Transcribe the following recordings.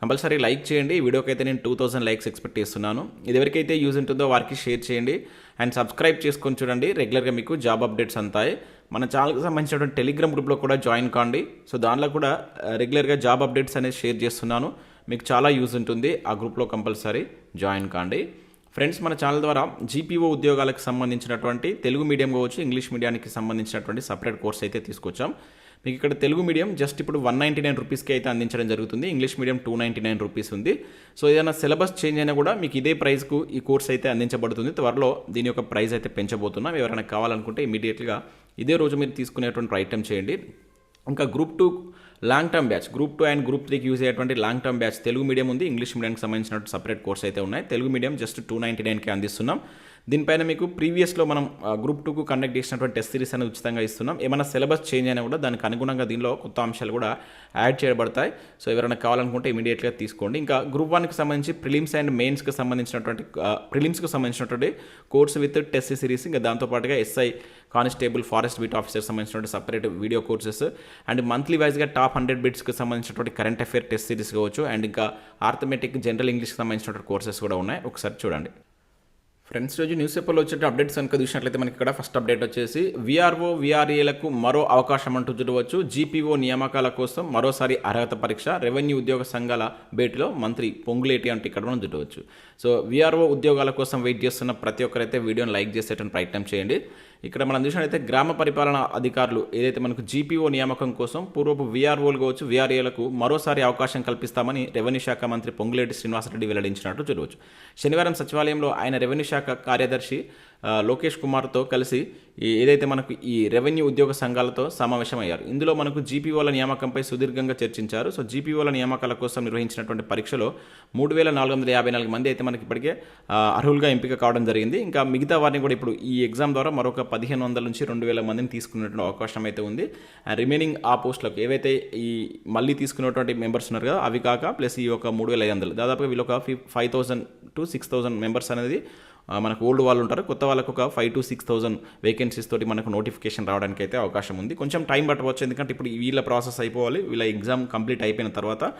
Compulsory like చేయండి. ఈ వీడియోకి అయితే నేను టూ థౌసండ్ లైక్స్ ఎక్స్పెక్ట్ చేస్తున్నాను. ఇది ఎవరికైతే యూజ్ ఉంటుందో వారికి షేర్ చేయండి. అండ్ సబ్స్క్రైబ్ చేసుకొని చూడండి. రెగ్యులర్గా మీకు జాబ్ అప్డేట్స్ అంతాయి. మన ఛానల్కి సంబంధించినటువంటి టెలిగ్రామ్ గ్రూప్లో కూడా జాయిన్ కాండి. సో దానిలో కూడా రెగ్యులర్గా జాబ్ అప్డేట్స్ అనేది షేర్ చేస్తున్నాను. మీకు చాలా యూజ్ ఉంటుంది. ఆ గ్రూప్లో కంపల్సరీ జాయిన్ కాండి. ఫ్రెండ్స్ మన ఛానల్ ద్వారా జీపీఓ ఉద్యోగాలకు సంబంధించినటువంటి తెలుగు మీడియం కావచ్చు ఇంగ్లీష్ మీడియానికి సంబంధించినటువంటి సపరేట్ కోర్స్ అయితే తీసుకొచ్చాం. మీకు ఇక్కడ తెలుగు మీడియం జస్ట్ ఇప్పుడు వన్ నైంటీ నైన్ రూపీస్కి అయితే అందించడం జరుగుతుంది. English medium two ninety nine rupees ఉంది. సో ఏదైనా సిలబస్ చేంజ్ అయినా కూడా మీకు ఇదే ప్రైస్కు ఈ కోర్స్ అయితే అందించబడుతుంది. త్వరలో దీని యొక్క ప్రైస్ అయితే పెంచబోతున్నాం. ఎవరైనా కావాలనుకుంటే ఇమీడియట్గా ఇదే రోజు మీరు తీసుకునేటువంటి ప్రయత్నం చేయండి. ఇంకా group two long term batch group two and group త్రీకి యూజ్ అయ్యేటువంటి long term batch Telugu medium ఉంది. ఇంగ్లీష్ మీడియంకి సంబంధించిన సపరేట్ కోర్స్ అయితే ఉన్నాయి. Telugu medium just two ninety నైన్కి అందిస్తున్నాం. దీనిపైన మీకు ప్రీవియస్లో మనం గ్రూప్ టూకు కండక్ట్ చేసినటువంటి టెస్ట్ సిరీస్ అనేది ఉచితంగా ఇస్తున్నాం. ఏమైనా సిలబస్ చేంజ్ అయినా కూడా దానికి అనుగుణంగా దీనిలో కొత్త అంశాలు కూడా యాడ్ చేయబడతాయి. సో ఎవరైనా కావాలనుకుంటే ఇమీడియట్గా తీసుకోండి. ఇంకా గ్రూప్ వన్కి సంబంధించి ప్రిలిమ్స్ అండ్ మెయిన్స్కి సంబంధించినటువంటి ప్రిలిమ్స్కి సంబంధించినటువంటి కోర్స్ విత్ టెస్ట్ సిరీస్ ఇంకా దాంతోపాటుగా SI constable forest beat officer సంబంధించినటువంటి separate video courses and monthly వైజ్గా టాప్ హండ్రెడ్ బిట్స్కి సంబంధించినటువంటి కరెంట్ అఫేర్ టెస్ట్ సిరీస్ కావచ్చు. అండ్ ఇంకా ఆర్థమెటిక్ జనరల్ ఇంగ్లీష్కి సంబంధించినటువంటి కోర్సెస్ కూడా ఉన్నాయి. ఒకసారి చూడండి. ఫ్రెండ్స్ రోజు న్యూస్ పేపర్లో వచ్చే అప్డేట్స్ కనుక చూసినట్లయితే మనకి ఇక్కడ ఫస్ట్ అప్డేట్ వచ్చేసి విఆర్ఓ విఆర్ఏలకు మరో అవకాశం అంటూ చూడవచ్చు. జీపీఓ నియామకాల కోసం మరోసారి అర్హత పరీక్ష రెవెన్యూ ఉద్యోగ సంఘాల భేటీలో మంత్రి పొంగులేటి అంటే ఇక్కడ మనం చూడవచ్చు. సో విఆర్ఓ ఉద్యోగాల కోసం వెయిట్ చేస్తున్న ప్రతి ఒక్కరైతే వీడియోని లైక్ చేసేటువంటి ప్రయత్నం చేయండి. ఇక్కడ మనం చూసినట్లయితే గ్రామ పరిపాలన అధికారులు ఏదైతే మనకు జీపీఓ నియామకం కోసం పూర్వపు విఆర్ఓలు కావచ్చు విఆర్ఏలకు మరోసారి అవకాశం కల్పిస్తామని రెవెన్యూ శాఖ మంత్రి పొంగులేటి శ్రీనివాసరెడ్డి వెల్లడించినట్లు చూడవచ్చు. శనివారం సచివాలయంలో ఆయన రెవెన్యూ శాఖ కార్యదర్శి లోకేష్ కుమార్తో కలిసి ఏదైతే మనకు ఈ రెవెన్యూ ఉద్యోగ సంఘాలతో సమావేశమయ్యారు. ఇందులో మనకు జీపీఓల నియామకంపై సుదీర్ఘంగా చర్చించారు. సో జీపీఓల నియామకాల కోసం నిర్వహించినటువంటి పరీక్షలో మూడు వేల నాలుగు వందల యాభై నాలుగు మంది అయితే మనకి ఇప్పటికే అర్హులుగా ఎంపిక కావడం జరిగింది. ఇంకా మిగతా వారిని కూడా ఇప్పుడు ఈ ఎగ్జామ్ ద్వారా మరొక పదిహేను వందల నుంచి రెండు వేల మందిని తీసుకునేటువంటి అవకాశం అయితే ఉంది. రిమైనింగ్ ఆ పోస్టులకు ఏవైతే ఈ మళ్ళీ తీసుకున్నటువంటి మెంబర్స్ ఉన్నారు కదా అవి కాక ప్లస్ ఈ యొక్క మూడు వేల ఐదు వందలు. దాదాపుగా వీళ్ళు ఒక five thousand to six thousand members అనేది మనకు ఓల్డ్ వాళ్ళు ఉంటారు. కొత్త వాళ్ళకు ఒక five to six thousand vacancies తోటి మనకు నోటిఫికేషన్ రావడానికి అయితే అవకాశం ఉంది. కొంచెం టైం పట్టవచ్చు. ఎందుకంటే ఇప్పుడు వీళ్ళ ప్రాసెస్ అయిపోవాలి. వీళ్ళ ఎగ్జామ్ కంప్లీట్ అయిపోయిన తర్వాత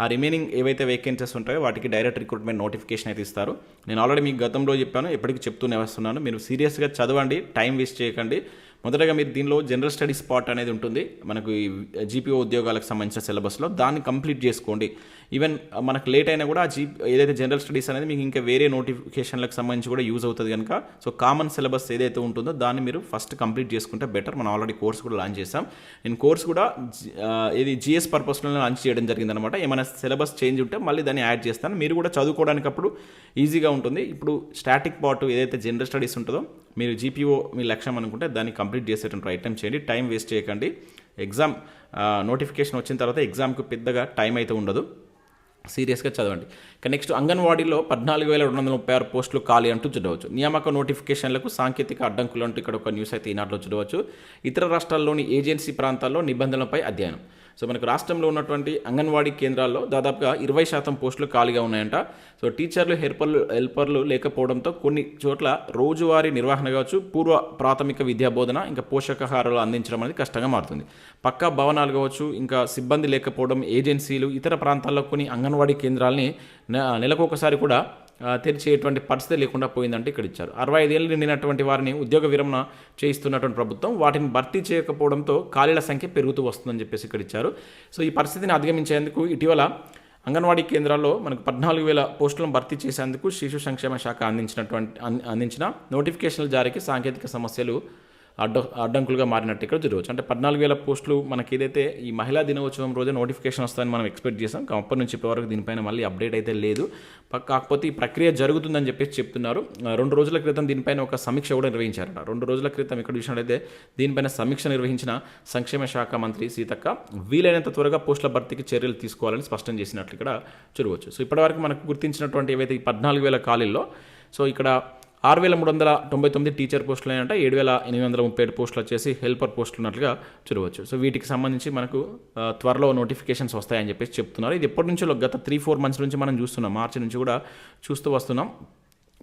ఆ రిమైనింగ్ ఏవైతే వేకెన్సీస్ ఉంటాయో వాటికి డైరెక్ట్ రిక్రూట్మెంట్ నోటిఫికేషన్ అయితే ఇస్తారు. నేను ఆల్రెడీ మీకు గతంలో చెప్పాను. ఎప్పటికీ చెప్తూనే వస్తున్నాను. మీరు సీరియస్గా చదవండి. టైం వేస్ట్ చేయకండి. మొదటగా మీరు దీనిలో జనరల్ స్టడీస్ పార్ట్ అనేది ఉంటుంది. మనకు ఈ జీపీఓ ఉద్యోగాలకు సంబంధించిన సిలబస్లో దాన్ని కంప్లీట్ చేసుకోండి. ఈవెన్ uh, మనకు లేట్ అయినా కూడా ఆ జీ ఏదైతే జనరల్ స్టడీస్ అనేది మీకు ఇంకా వేరే నోటిఫికేషన్లకు సంబంధించి కూడా యూజ్ అవుతుంది కనుక సో కామన్ సిలబస్ ఏదైతే ఉంటుందో దాన్ని మీరు ఫస్ట్ కంప్లీట్ చేసుకుంటే బెటర్ మనం ఆల్రెడీ కోర్స్ కూడా లాంచ్ చేసాం నేను కోర్స్ కూడా uh, ఇది జిఎస్ పర్పస్లో లాంచ్ చేయడం జరిగిందనమాట ఏమైనా సిలబస్ చేంజ్ ఉంటే మళ్ళీ దాన్ని యాడ్ చేస్తాను. మీరు కూడా చదువుకోవడానికి అప్పుడు ఈజీగా ఉంటుంది. ఇప్పుడు స్టాటిక్ పార్ట్ ఏదైతే జనరల్ స్టడీస్ ఉంటుందో మీరు జీపీఓ మీ లక్ష్యం అనుకుంటే దాన్ని కంప్లీట్ చేసేటువంటి ప్రయత్నం చేయండి. టైం వేస్ట్ చేయకండి. ఎగ్జామ్ నోటిఫికేషన్ uh, వచ్చిన తర్వాత ఎగ్జామ్కి పెద్దగా టైం అయితే ఉండదు. సీరియస్గా చదవండి. ఇక నెక్స్ట్ అంగన్వాడీలో పద్నాలుగు వేల రెండు వందల ముప్పై ఆరు పోస్టులు ఖాళీ అంటూ చూడవచ్చు నియామక నోటిఫికేషన్లకు సాంకేతిక అడ్డంకులు అంటూ ఇక్కడ ఒక న్యూస్ అయితే ఈనాటిలో చూడవచ్చు ఇతర రాష్ట్రాల్లోని ఏజెన్సీ ప్రాంతాల్లో నిబంధనలపై అధ్యయనం. సో మనకు రాష్ట్రంలో ఉన్నటువంటి అంగన్వాడీ కేంద్రాల్లో దాదాపుగా ఇరవై శాతం పోస్టులు ఖాళీగా ఉన్నాయంట. సో టీచర్లు హెల్పర్లు హెల్పర్లు లేకపోవడంతో కొన్ని చోట్ల రోజువారీ నిర్వహణ కావచ్చు పూర్వ ప్రాథమిక విద్యా బోధన ఇంకా పోషకాహారాలు అందించడం అనేది కష్టంగా మారుతుంది. పక్కా భవనాలు కావచ్చు ఇంకా సిబ్బంది లేకపోవడం ఏజెన్సీలు ఇతర ప్రాంతాల్లో కొన్ని అంగన్వాడీ కేంద్రాలని నెలకొకసారి కూడా తెరిచేటువంటి పరిస్థితి లేకుండా పోయిందంటే ఇక్కడ ఇచ్చారు. అరవై ఐదేళ్ళు నిండినటువంటి వారిని ఉద్యోగ విరమణ చేయిస్తున్నటువంటి ప్రభుత్వం వాటిని భర్తీ చేయకపోవడంతో ఖాళీల సంఖ్య పెరుగుతూ వస్తుందని చెప్పేసి ఇక్కడ ఇచ్చారు. సో ఈ పరిస్థితిని అధిగమించేందుకు ఇటీవల అంగన్వాడీ కేంద్రాల్లో మనకు పద్నాలుగు వేల పోస్టులను భర్తీ చేసేందుకు శిశు సంక్షేమ శాఖ అందించినటువంటి అందించిన నోటిఫికేషన్ల జారీకి సాంకేతిక సమస్యలు అడ్డ అడ్డంకులుగా మారినట్టు ఇక్కడ చూడవచ్చు అంటే పద్నాలుగు వేల పోస్టులు మనకి ఏదైతే ఈ మహిళా దినోత్సవం రోజు నోటిఫికేషన్ వస్తుందని మనం ఎక్స్పెక్ట్ చేసాం. కానీ అప్పటి నుంచి ఇప్పటివరకు దీనిపైన మళ్ళీ అప్డేట్ అయితే లేదు. కాకపోతే ఈ ప్రక్రియ జరుగుతుందని చెప్పేసి చెప్తున్నారు. రెండు రోజుల క్రితం దీనిపైన ఒక సమీక్ష కూడా నిర్వహించారట. రెండు రోజుల క్రితం ఇక్కడ చూసినట్లయితే దీనిపైన సమీక్ష నిర్వహించిన సంక్షేమ శాఖ మంత్రి సీతక్క వీలైనంత త్వరగా పోస్టుల భర్తీకి చర్యలు తీసుకోవాలని స్పష్టం చేసినట్లు ఇక్కడ చూడవచ్చు సో ఇప్పటివరకు మనకు గుర్తించినటువంటి ఏవైతే ఈ పద్నాలుగు వేల ఖాళీల్లో సో ఇక్కడ ఆరు వేల మూడు వందల తొంభై తొమ్మిది టీచర్ పోస్టులు అయినట్ట ఏడు వేల ఎనిమిది వందల ముప్పై ఏడు పోస్టులు వచ్చేసి హెల్పర్ పోస్టులు ఉన్నట్లుగా చూడవచ్చు. సో వీటికి సంబంధించి మనకు త్వరలో నోటిఫికేషన్స్ వస్తాయని చెప్పేసి చెప్తున్నారు. ఇది ఎప్పటి నుంచో గత త్రీ ఫోర్ మంత్స్ నుంచి మనం చూస్తున్నాం. మార్చి నుంచి కూడా చూస్తూ వస్తున్నాం.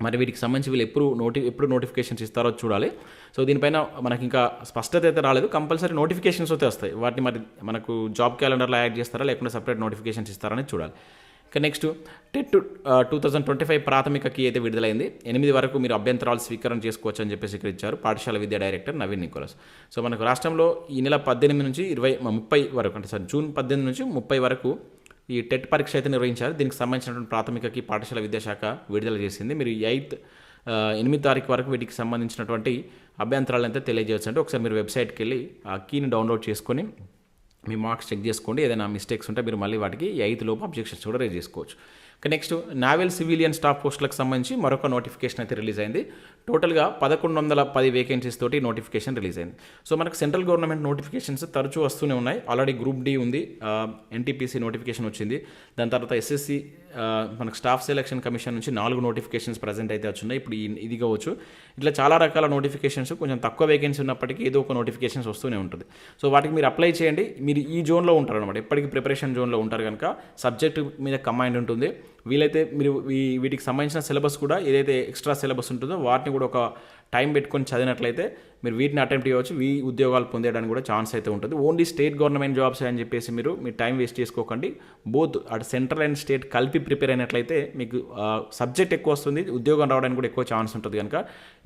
మరి వీటికి సంబంధించి వీళ్ళు ఎప్పుడు నోటి ఎప్పుడు నోటిఫికేషన్స్ ఇస్తారో చూడాలి. సో దీనిపైన మనకి ఇంకా స్పష్టత అయితే రాలేదు. కంపల్సరీ నోటిఫికేషన్స్ అయితే వస్తాయి. వాటిని మరి మనకు జాబ్ క్యాలెండర్లో యాడ్ చేస్తారా లేకుంటే సపరేట్ నోటిఫికేషన్స్ ఇస్తారని చూడాలి. ఇక next TET two thousand twenty five ప్రాథమిక కీ అయితే విడుదలైంది. ఎనిమిది వరకు మీరు అభ్యంతరాలు స్వీకారం చేసుకోవచ్చు అని చెప్పేసి ఇక్కడ ఇచ్చారు పాఠశాల విద్యా డైరెక్టర్ నవీన్ నికోలస్. సో మనకు రాష్ట్రంలో ఈ నెల పద్దెనిమిది నుంచి ఇరవై ముప్పై వరకు అంటే సార్ జూన్ పద్దెనిమిది నుంచి ముప్పై వరకు ఈ టెట్ పరీక్ష అయితే నిర్వహించారు. దీనికి సంబంధించినటువంటి ప్రాథమికకి పాఠశాల విద్యాశాఖ విడుదల చేసింది. మీరు ఎయిత్ ఎనిమిది తారీఖు వరకు వీటికి సంబంధించినటువంటి అభ్యంతరాలు అయితే తెలియజేయచ్చు అంటే ఒకసారి మీరు వెబ్సైట్కి వెళ్ళి ఆ కీని డౌన్లోడ్ చేసుకొని మీ మార్క్స్ చెక్ చేసుకోండి ఏదైనా మిస్టేక్స్ ఉంటే మీరు మళ్ళీ వాటికి ఎయిత్ లోపు అబ్జెక్షన్స్ కూడా రేజ్ చేసుకోవచ్చు. నెక్స్ట్ నావెల్ సివిలియన్ స్టాఫ్ పోస్టులకు సంబంధించి మరొక నోటిఫికేషన్ అయితే రిలీజ్ అయింది. టోటల్గా పదకొండు వందల పది వేకెన్సీస్ తోటి నోటిఫికేషన్ రిలీజ్ అయింది. సో మనకు సెంట్రల్ గవర్నమెంట్ నోటిఫికేషన్స్ తరచూ వస్తూనే ఉన్నాయి. ఆల్రెడీ గ్రూప్ డి ఉంది ఎన్టీపీసీ నోటిఫికేషన్ వచ్చింది. దాని తర్వాత ఎస్ఎస్సి మనకు స్టాఫ్ సెలక్షన్ కమిషన్ నుంచి నాలుగు నోటిఫికేషన్స్ ప్రజెంట్ అయితే వచ్చినాయి. ఇప్పుడు ఇది కావచ్చు. ఇట్లా చాలా రకాల నోటిఫికేషన్స్ కొంచెం తక్కువ వేకెన్సీ ఉన్నప్పటికీ ఏదో ఒక నోటిఫికేషన్స్ వస్తూనే ఉంటుంది. సో వాటికి మీరు అప్లై చేయండి. మీరు ఈ జోన్లో ఉంటారు అనమాట ఎప్పటికీ ప్రిపరేషన్ జోన్లో ఉంటారు కనుక సబ్జెక్ట్ మీద కమాండ్ ఉంటుంది. వీలైతే మీరు వీటికి సంబంధించిన సిలబస్ కూడా ఏదైతే ఎక్స్ట్రా సిలబస్ ఉంటుందో వాటిని కూడా ఒక టైం పెట్టుకొని చదివినట్లయితే మీరు వీటిని అటెంప్ట్ చేయవచ్చు. ఈ ఉద్యోగాలు పొందేయడానికి కూడా ఛాన్స్ అయితే ఉంటుంది. ఓన్లీ స్టేట్ గవర్నమెంట్ జాబ్స్ అని చెప్పేసి మీరు మీ టైం వేస్ట్ చేసుకోకండి. బోత్ అటు సెంట్రల్ అండ్ స్టేట్ కలిపి ప్రిపేర్ అయినట్లయితే మీకు సబ్జెక్ట్ ఎక్కువ వస్తుంది. ఉద్యోగం రావడానికి కూడా ఎక్కువ ఛాన్స్ ఉంటుంది కనుక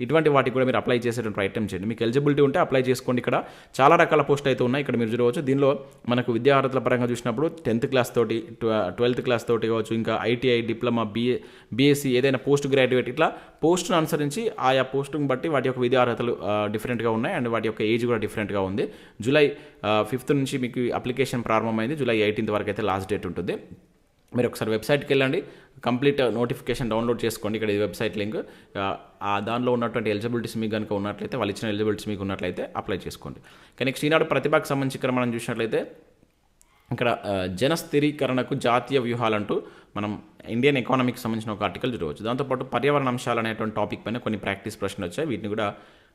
ఇటువంటి వాటికి కూడా మీరు అప్లై చేసేటువంటి ప్రయత్నం చేయండి. మీకు ఎలిజిబిలిటీ ఉంటే అప్లై చేసుకోండి. ఇక్కడ చాలా రకాల పోస్ట్ అయితే ఉన్నాయి. ఇక్కడ మీరు చూడవచ్చు. దీనిలో మనకు విద్యార్హతల పరంగా చూసినప్పుడు టెన్త్ క్లాస్ తోటి ట్వెల్త్ క్లాస్ తోటి కావచ్చు ఇంకా ఐటీఐ డిప్లొమా బిఏ బీఎస్సీ ఏదైనా పోస్ట్ గ్రాడ్యుయేట్ ఇట్లా పోస్ట్ను అనుసరించి ఆయా పోస్టును బట్టి వాటి యొక్క విద్యార్హతలు డిఫరెంట్గా ఉన్నాయి అండ్ వాటి యొక్క ఏజ్ కూడా డిఫరెంట్గా ఉంది. జూలై ఫిఫ్త్ నుంచి మీకు అప్లికేషన్ ప్రారంభమైంది. జూలై ఎయిటీన్త్ వరకు అయితే లాస్ట్ డేట్ ఉంటుంది. మీరు ఒకసారి వెబ్సైట్కి వెళ్ళండి. కంప్లీట్ నోటిఫికేషన్ డౌన్లోడ్ చేసుకోండి. ఇక్కడ ఈ వెబ్సైట్ లింక్. ఆ దానిలో ఉన్నటువంటి ఎలిజిబిలిటీస్ మీకు కనుక ఉన్నట్లయితే వాళ్ళు ఇచ్చిన ఎలిజిబిలిటీస్ మీకు ఉన్నట్లయితే అప్లై చేసుకోండి. కానీ నెక్స్ట్ ఈనాడు ప్రతిభకు సంబంధించి ఇక్కడ మనం చూసినట్లయితే ఇక్కడ జనస్థిరీకరణకు జన స్థిరీకరణకు జాతీయ వ్యూహాలంటూ మనం ఇండియన్ ఎకానమీకి సంబంధించిన ఒక ఆర్టికల్ చూడవచ్చు. దాంతోపాటు పర్యావరణ అంశాలు అనేటువంటి టాపిక్ పైన కొన్ని ప్రాక్టీస్ ప్రశ్నలు వచ్చాయి. వీటిని కూడా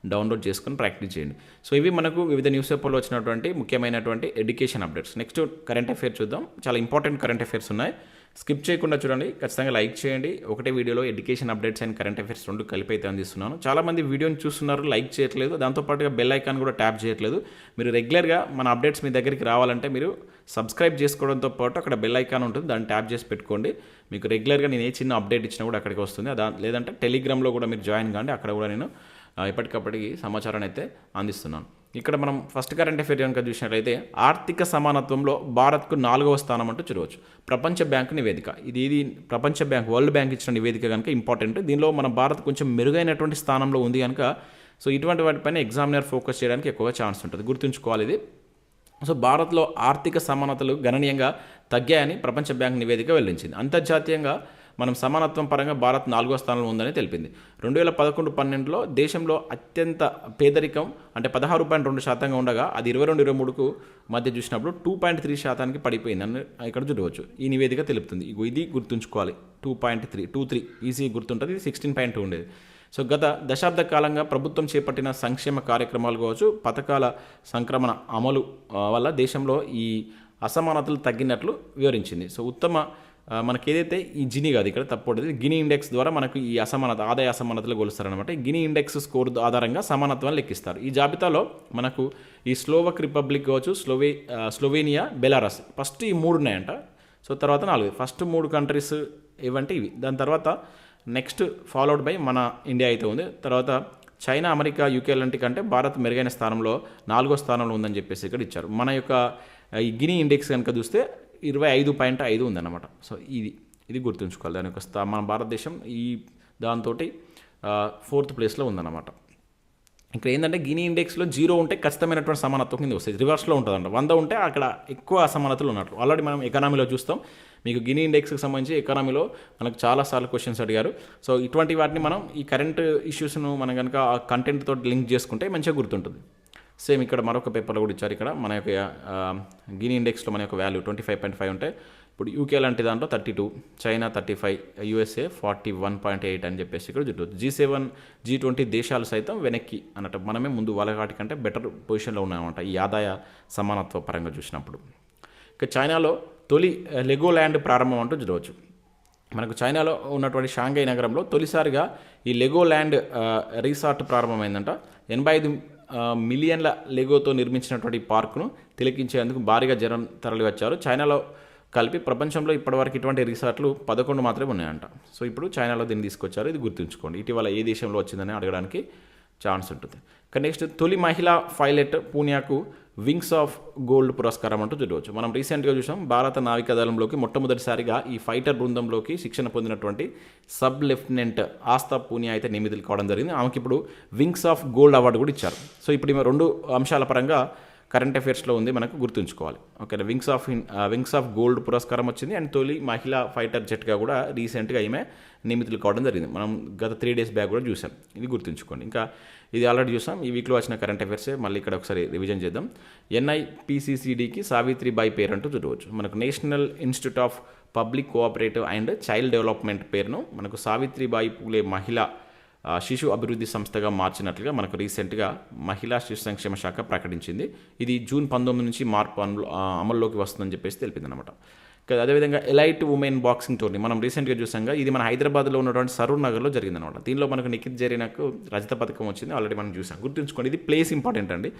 డౌన్లోడ్ చేసుకొని ప్రాక్టీస్ చేయండి. సో ఇవి మనకు వివిధ న్యూస్ పేపర్లో వచ్చినటువంటి ముఖ్యమైనటువంటి education updates. Next current affairs చూద్దాం. చాలా ఇంపార్టెంట్ కరెంట్ అఫైర్స్ ఉన్నాయి. స్కిప్ చేయకుండా చూడండి. ఖచ్చితంగా లైక్ చేయండి. ఒకటే వీడియోలో education updates and current affairs రెండు కలిపి అయితే అందిస్తున్నాను. చాలామంది వీడియోని చూస్తున్నారు లైక్ చేయట్లేదు. దాంతోపాటుగా బెల్ ఐకాన్ కూడా ట్యాప్ చేయట్లేదు. మీరు రెగ్యులర్గా మన అప్డేట్స్ మీ దగ్గరికి రావాలంటే మీరు సబ్స్క్రైబ్ చేసుకోవడంతో పాటు అక్కడ బెల్ ఐకాన్ ఉంటుంది. దాన్ని ట్యాప్ చేసి పెట్టుకోండి. మీకు రెగ్యులర్గా నేను ఏ చిన్న అప్డేట్ ఇచ్చినా కూడా అక్కడికి వస్తుంది. దా లేదంటే టెలిగ్రామ్లో కూడా మీరు జాయిన్ కాండి. అక్కడ కూడా నేను ఎప్పటికప్పటికి సమాచారాన్ని అయితే అందిస్తున్నాను. ఇక్కడ మనం ఫస్ట్ కరెంట్ అఫేర్ కనుక చూసినట్లయితే ఆర్థిక సమానత్వంలో భారత్కు నాలుగవ స్థానం అంటూ చూడవచ్చు. ప్రపంచ బ్యాంక్ నివేదిక. ఇది ఇది ప్రపంచ బ్యాంక్ వరల్డ్ బ్యాంక్ ఇచ్చిన నివేదిక కనుక ఇంపార్టెంట్ దీనిలో మన భారత్ కొంచెం మెరుగైనటువంటి స్థానంలో ఉంది కనుక సో ఇటువంటి వాటిపైన ఎగ్జామినర్ ఫోకస్ చేయడానికి ఎక్కువగా ఛాన్స్ ఉంటుంది. గుర్తుంచుకోవాలి ఇది. సో భారత్లో ఆర్థిక సమానతలు గణనీయంగా తగ్గాయని ప్రపంచ బ్యాంక్ నివేదిక వెల్లడించింది. అంతర్జాతీయంగా మనం సమానత్వం పరంగా భారత్ నాలుగో స్థానంలో ఉందని తెలిపింది. రెండు వేల పదకొండు పన్నెండులో దేశంలో అత్యంత పేదరికం అంటే పదహారు పాయింట్ రెండు శాతంగా ఉండగా అది ఇరవై రెండు ఇరవై మూడుకు మధ్య చూసినప్పుడు టూ పాయింట్ త్రీ శాతానికి పడిపోయింది. అని ఇక్కడ చూడవచ్చు. ఈ నివేదిక తెలుపుతుంది. ఇది గుర్తుంచుకోవాలి. Two point three two three easy గుర్తుంటుంది. ఇది సిక్స్టీన్ పాయింట్ టూ ఉండేది. సో గత దశాబ్ద కాలంగా ప్రభుత్వం చేపట్టిన సంక్షేమ కార్యక్రమాలు కావచ్చు పథకాల సంక్రమణ అమలు వల్ల దేశంలో ఈ అసమానతలు తగ్గినట్లు వివరించింది. సో ఉత్తమ మనకి ఏదైతే ఈ జిని కాదు ఇక్కడ తప్పకూడదు గిని ఇండెక్స్ ద్వారా మనకు ఈ అసమానత ఆదాయ అసమానతలు కొలుస్తారనమాట గిని ఇండెక్స్ స్కోర్ ఆధారంగా సమానత్వాన్ని లెక్కిస్తారు. ఈ జాబితాలో మనకు ఈ స్లోవక్ రిపబ్లిక్ కావచ్చు స్లోవే స్లోవేనియా బెలారస్ ఫస్ట్ ఈ మూడు ఉన్నాయంట. సో తర్వాత నాలుగు. ఫస్ట్ మూడు కంట్రీస్ ఇవంటే ఇవి. దాని తర్వాత నెక్స్ట్ ఫాలోడ్ బై మన ఇండియా అయితే ఉంది. తర్వాత చైనా అమెరికా యూకే లాంటి కంటే భారత్ మెరుగైన స్థానంలో నాలుగో స్థానంలో ఉందని చెప్పేసి ఇక్కడ ఇచ్చారు. మన యొక్క ఈ గిని ఇండెక్స్ కనుక చూస్తే ఇరవై ఐదు పాయింట్ ఐదు ఉందన్నమాట. సో ఇది ఇది గుర్తుంచుకోవాలి. దాని యొక్క స్థా మన భారతదేశం ఈ దాంతో ఫోర్త్ ప్లేస్లో ఉందన్నమాట. ఇక్కడ ఏంటంటే గిని ఇండెక్స్లో జీరో ఉంటే ఖచ్చితమైనటువంటి సమానత్వం కింద వస్తుంది. రివర్స్లో ఉంటుందంట. వంద ఉంటే అక్కడ ఎక్కువ అసమానతలు ఉన్నట్లు ఆల్రెడీ మనం ఎకనామీలో చూస్తాం. మీకు గిని ఇండెక్స్కి సంబంధించి ఎకనామీలో మనకు చాలాసార్లు క్వశ్చన్స్ అడిగారు. సో ఇటువంటి వాటిని మనం ఈ కరెంట్ ఇష్యూస్ను మనం కనుక ఆ కంటెంట్ తోటి లింక్ చేసుకుంటే మంచిగా గుర్తుంటుంది. సేమ్ ఇక్కడ మరొక పేపర్లో కూడా ఇచ్చారు ఇక్కడ. మన యొక్క గిని ఇండెక్స్లో మన యొక్క value twenty five point five ఉంటే ఇప్పుడు యూకే లాంటి దాంట్లో thirty two China thirty five USA forty one point eight అని చెప్పేసి ఇక్కడ చూడవచ్చు జీ సెవెన్ జీ ట్వంటీ దేశాలు సైతం వెనక్కి అన్నట్టు మనమే ముందు వాళ్ళ కంటే బెటర్ పొజిషన్లో ఉన్నామన్నమాట ఈ ఆదాయ సమానత్వ పరంగా చూసినప్పుడు. ఇక చైనాలో తొలి లెగో ల్యాండ్ ప్రారంభం అంటూ చూడవచ్చు. మనకు చైనాలో ఉన్నటువంటి షాంఘై నగరంలో తొలిసారిగా ఈ లెగో ల్యాండ్ రీసార్ట్ ప్రారంభమైందంట. ఎనభై ఐదు మిలియన్ల లెగోతో నిర్మించినటువంటి పార్క్ను పార్కును తిలకించేందుకు భారీగా జనం తరలి వచ్చారు చైనాలో కలిపి ప్రపంచంలో ఇప్పటివరకు ఇటువంటి రిసార్ట్లు పదకొండు మాత్రమే ఉన్నాయంట. సో ఇప్పుడు చైనాలో దీన్ని తీసుకొచ్చారు. ఇది గుర్తుంచుకోండి. ఇటీవల ఏ దేశంలో వచ్చిందని అడగడానికి ఛాన్స్ ఉంటుంది. ఇక నెక్స్ట్ తొలి మహిళా పైలట్ పూనియాకు వింగ్స్ ఆఫ్ గోల్డ్ పురస్కారం అంటూ చూడవచ్చు. మనం రీసెంట్గా చూసాం భారత నావికాదళంలోకి మొట్టమొదటిసారిగా ఈ ఫైటర్ బృందంలోకి శిక్షణ పొందినటువంటి సబ్ లెఫ్టినెంట్ ఆస్తా పూనియా అయితే నియమితులు కావడం జరిగింది. ఆమెకి ఇప్పుడు వింగ్స్ ఆఫ్ గోల్డ్ అవార్డు కూడా ఇచ్చారు. సో ఇప్పుడు ఈమె రెండు అంశాల పరంగా కరెంట్ అఫైర్స్లో ఉంది మనకు గుర్తుంచుకోవాలి. Okay wings of wings of gold పురస్కారం వచ్చింది అండ్ తొలి మహిళా ఫైటర్ జెట్గా కూడా రీసెంట్గా ఈమె నియమితులు కావడం జరిగింది. మనం గత త్రీ డేస్ బ్యాక్ కూడా చూసాం ఇది గుర్తుంచుకోండి. ఇంకా ఇది ఆల్రెడీ చూసాం ఈ వీక్లో వచ్చిన కరెంట్ అఫైర్సే మళ్ళీ ఇక్కడ ఒకసారి రివిజన్ చేద్దాం. ఎన్ఐపిసిసిడికి సావిత్రిబాయి పేరు అంటూ చూడవచ్చు. మనకు national institute of public cooperative and child development పేరును మనకు సావిత్రిబాయి పూలే మహిళా శిశు అభివృద్ధి సంస్థగా మార్చినట్లుగా మనకు రీసెంట్గా మహిళా శిశు సంక్షేమ శాఖ ప్రకటించింది. ఇది జూన్ పంతొమ్మిది నుంచి మార్పు అమల్లోకి వస్తుందని చెప్పేసి తెలిపింది అనమాట అదేవిధంగా ఎలైట్ ఉమెన్ బాక్సింగ్ టోర్నీ మనం రీసెంట్గా చూసాంగా ఇది మన హైదరాబాద్లో ఉన్నటువంటి సరూర్ నగర్లో జరిగిందనమాట దీనిలో మనకు నిఖిత్ జరిగినకు రజత పథకం వచ్చింది. ఆల్రెడీ మనం చూసాం. గుర్తుంచుకోండి ఇది ప్లేస్ ఇంపార్టెంట్ అండి.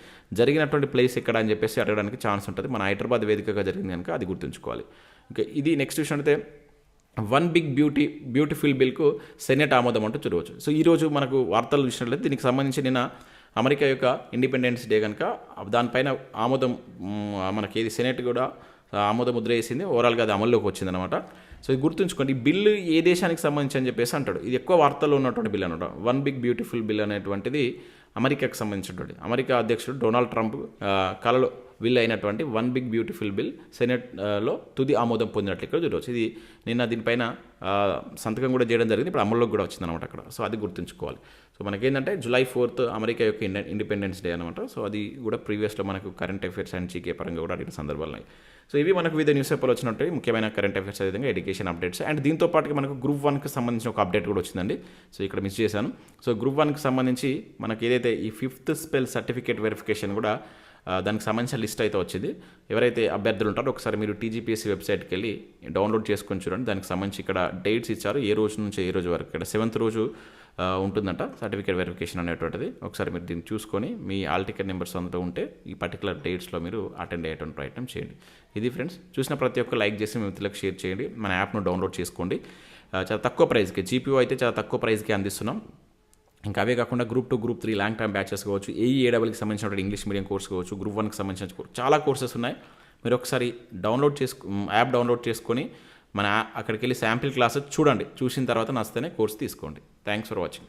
జరిగినటువంటి ప్లేస్ ఎక్కడ అని చెప్పేసి అడగడానికి ఛాన్స్ ఉంటుంది. మన హైదరాబాద్ వేదికగా జరిగింది కనుక అది గుర్తుంచుకోవాలి. ఇంకా ఇది నెక్స్ట్ విషయం అయితే వన్ బిగ్ బ్యూటీ బ్యూటిఫుల్ బిల్కు సెనెట్ ఆమోదం అంటూ చూడవచ్చు. సో ఈరోజు మనకు వార్తలు చూసినట్లయితే దీనికి సంబంధించి నిన్న అమెరికా యొక్క ఇండిపెండెన్స్ డే కనుక దానిపైన ఆమోదం మనకి ఏది సెనెట్ కూడా ఆమోద ముద్ర వేసింది ఓవరాల్గా అది అమల్లోకి వచ్చిందనమాట సో ఇది గుర్తుంచుకోండి ఈ బిల్లు ఏ దేశానికి సంబంధించి అని చెప్పేసి అంటాడు. ఇది ఎక్కువ వార్తల్లో ఉన్నటువంటి బిల్ అనమాట వన్ బిగ్ బ్యూటిఫుల్ బిల్ అనేటువంటిది అమెరికాకు సంబంధించినటువంటి అమెరికా అధ్యక్షుడు డొనాల్డ్ ట్రంప్ ఆ, కలలో బిల్ అయినటువంటి వన్ బిగ్ బ్యూటిఫుల్ బిల్ సెనెట్లో తుది ఆమోదం పొందినట్లు ఇక్కడ చూడవచ్చు. ఇది నిన్న దీనిపైన సంతకం కూడా చేయడం జరిగింది. ఇప్పుడు అమల్లోకి కూడా వచ్చిందనమాట అక్కడ. సో అది గుర్తుంచుకోవాలి. సో మనకేంటంటే జూలై ఫోర్త్ అమెరికా యొక్క ఇండిపెండెన్స్ డే అనమాట సో అది కూడా ప్రీవియస్లో మనకు కరెంట్ అఫైర్స్ అండ్ జీకే పరంగా కూడా అడిగిన సందర్భాలు ఉన్నాయి. సో ఇవి మనకు వివిధ న్యూస్ పేపర్లు వచ్చినట్టు ముఖ్యమైన కరెంట్ అఫైర్స్ అదేవిధంగా ఎడ్యుకేషన్ అప్డేట్స్. అండ్ దీంతో పాటుగా మనకు గ్రూప్ వన్కి సంబంధించిన ఒక అప్డేట్ కూడా వచ్చిందండి. సో ఇక్కడ మిస్ చేశాను. సో గ్రూప్ వన్కి సంబంధించి మనకి ఏదైతే ఈ ఫిఫ్త్ స్పెల్ సర్టిఫికేట్ వెరిఫికేషన్ కూడా దానికి సంబంధించిన లిస్ట్ అయితే వచ్చింది. ఎవరైతే అభ్యర్థులు ఉంటారో ఒకసారి మీరు టీజీపీఎస్సీ వెబ్సైట్కి వెళ్ళి డౌన్లోడ్ చేసుకొని చూడండి. దానికి సంబంధించి ఇక్కడ డేట్స్ ఇచ్చారు. ఏ రోజు నుంచి ఏ రోజు వరకు. ఇక్కడ సెవెంత్ రోజు ఉంటుందంట. సర్టిఫికేట్ వెరిఫికేషన్ అనేటువంటిది. ఒకసారి మీరు దీన్ని చూసుకొని మీ ఆల్ టికెట్ నెంబర్స్ అందులో ఉంటే ఈ పర్టికులర్ డేట్స్లో మీరు అటెండ్ అయ్యేటువంటి ప్రయత్నం చేయండి. ఇది ఫ్రెండ్స్ చూసిన ప్రతి ఒక్క లైక్ చేసి మీ మిత్రులకు షేర్ చేయండి. మన యాప్ను డౌన్లోడ్ చేసుకోండి. చాలా తక్కువ ప్రైస్కి జీపీఓ అయితే చాలా తక్కువ ప్రైస్కి అందిస్తున్నాం. ఇంకా అవే కాకుండా group two group three long time batches కావచ్చు ఏఈ ఏడబ్ల్యూకి సంబంధించిన ఇంగ్లీష్ మీడియం కోర్స్ కావచ్చు గ్రూప్ వన్కి సంబంధించిన కోర్స్ చాలా కోర్సెస్ ఉన్నాయి. మీరు ఒకసారి డౌన్లోడ్ చేసుకు యాప్ డౌన్లోడ్ చేసుకొని మన అక్కడికి వెళ్ళి శాంపిల్ క్లాసెస్ చూడండి. చూసిన తర్వాత నచ్చితేనే కోర్స్ తీసుకోండి. Thanks for watching